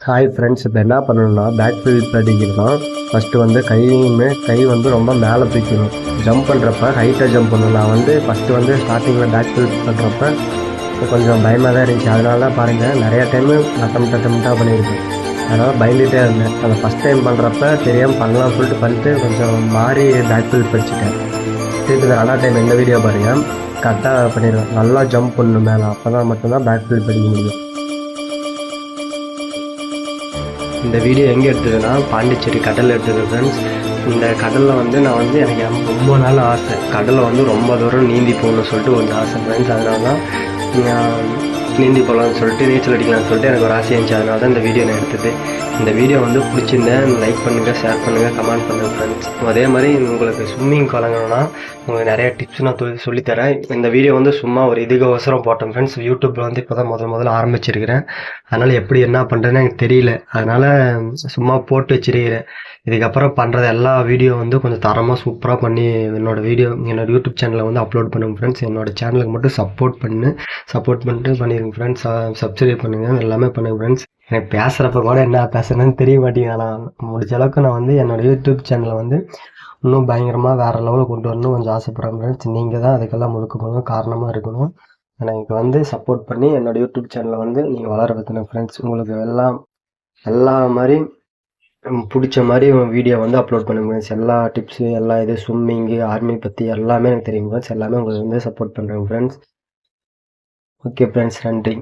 Hi friends இப்போ என்ன பண்ணணும்னா பேக் ஃபீல்ட் அடிக்கணும் ஃபஸ்ட்டு வந்து கையுமே கை வந்து ரொம்ப மேலே தூக்கணும். ஜம்ப் பண்ணுறப்ப ஹைட்டாக ஜம்ப் பண்ணணும். நான் வந்து ஃபஸ்ட்டு வந்து ஸ்டார்டிங்கில் பேக் ஃபீல்ட் பண்ணுறப்ப கொஞ்சம் பயமாக தான் இருந்துச்சு. அதனால தான் பாருங்கள் நிறையா டைமு அட்டம் அட்டம்ட்டாக பண்ணியிருக்கேன். அதனால் பயந்துகிட்டே இருந்தேன். அதை ஃபஸ்ட் டைம் பண்ணுறப்ப தெரியாமல் பண்ணலாம் சொல்லிட்டு பண்ணிட்டு கொஞ்சம் மாறி பேக் ஃபீல்ட் படிச்சுட்டேன். திருப்பி இந்த டைம் எந்த வீடியோ பாருங்கள் கரெக்டாக பண்ணிடுவேன். நல்லா ஜம்ப் பண்ணணும் மேலே. அப்போ தான் மட்டும்தான் பேக் ஃபீல்ட் படிக்க முடியும். இந்த வீடியோ எங்கே எடுத்ததுன்னா பாண்டிச்சேரி கடலில் எடுத்தது ஃப்ரெண்ட்ஸ் இந்த கடலில் வந்து நான் வந்து எனக்கு ரொம்ப நாள் ஆசை. கடலை வந்து ரொம்ப தூரம் நீந்தி போகணும்னு சொல்லிட்டு கொஞ்சம் ஆசை ஃப்ரெண்ட்ஸ் அதனால தான் நீந்தி போகலான்னு சொல்லிட்டு நீச்சல் அடிக்கலாம்னு சொல்லிட்டு எனக்கு ஒரு ஆசை இருந்துச்சு. அதனால தான் இந்த வீடியோ நான் எடுத்தது. இந்த வீடியோ வந்து பிடிச்சிருந்தேன் லைக் பண்ணுங்கள் ஷேர் பண்ணுங்கள் கமெண்ட் பண்ணுங்கள் ஃப்ரெண்ட்ஸ் அதே மாதிரி உங்களுக்கு ஸ்விம்மிங் கலங்கணும்னா உங்களுக்கு நிறைய டிப்ஸ் நான் சொல்லித்தரேன். இந்த வீடியோ வந்து சும்மா ஒரு இதுக்கோசரம் போட்டேன் ஃப்ரெண்ட்ஸ் யூடியூப்பில் வந்து இப்போ தான் முதல் முதல்ல ஆரம்பிச்சிருக்கிறேன். அதனால் எப்படி என்ன பண்ணுறதுன்னு எனக்கு தெரியல. அதனால் சும்மா போட்டு வச்சிருக்கிறேன். இதுக்கப்புறம் பண்ணுறது எல்லா வீடியோ வந்து கொஞ்சம் தரமாக சூப்பராக பண்ணி என்னோட வீடியோ என்னோடய யூடியூப் சேனலில் வந்து அப்லோட் பண்ணுங்க ஃப்ரெண்ட்ஸ் என்னோட சேனலுக்கு மட்டும் சப்போர்ட் பண்ணு. சப்போர்ட் பண்ணிட்டு பண்ணிடுங்க ஃப்ரெண்ட்ஸ் சப்ஸ்கிரைப் பண்ணுங்கள் எல்லாமே பண்ணுங்கள் ஃப்ரெண்ட்ஸ் எனக்கு பேசுகிறப்ப கூட என்ன பேசுகிறேன்னு தெரிய மாட்டேங்குது. நான் முடிஞ்ச அளவுக்கு நான் வந்து என்னோடய யூடியூப் சேனலை வந்து இன்னும் பயங்கரமாக வேறு லெவலில் கொண்டு வரணும் கொஞ்சம் ஆசைப்பட்றேன் ஃப்ரெண்ட்ஸ் நீங்கள் தான் அதுக்கெல்லாம் முழுக்க முழுக்க காரணமாக இருக்கணும். எனக்கு வந்து சப்போர்ட் பண்ணி என்னோட யூடியூப் சேனலை வந்து நீங்கள் வளர வைக்கணும் ஃப்ரெண்ட்ஸ் உங்களுக்கு எல்லாம் எல்லா மாதிரி பிடிச்ச மாதிரி வீடியோ வந்து அப்லோட் பண்ணுங்க ஃப்ரெண்ட்ஸ் எல்லா டிப்ஸு எல்லா இது ஸ்விம்மிங்கு ஆர்மி பற்றி எல்லாமே எனக்கு தெரியும் ஃப்ரெண்ட்ஸ் எல்லாமே உங்களுக்கு வந்து சப்போர்ட் பண்ணுறேன் ஃப்ரெண்ட்ஸ் ஓகே ஃப்ரெண்ட்ஸ் நன்றி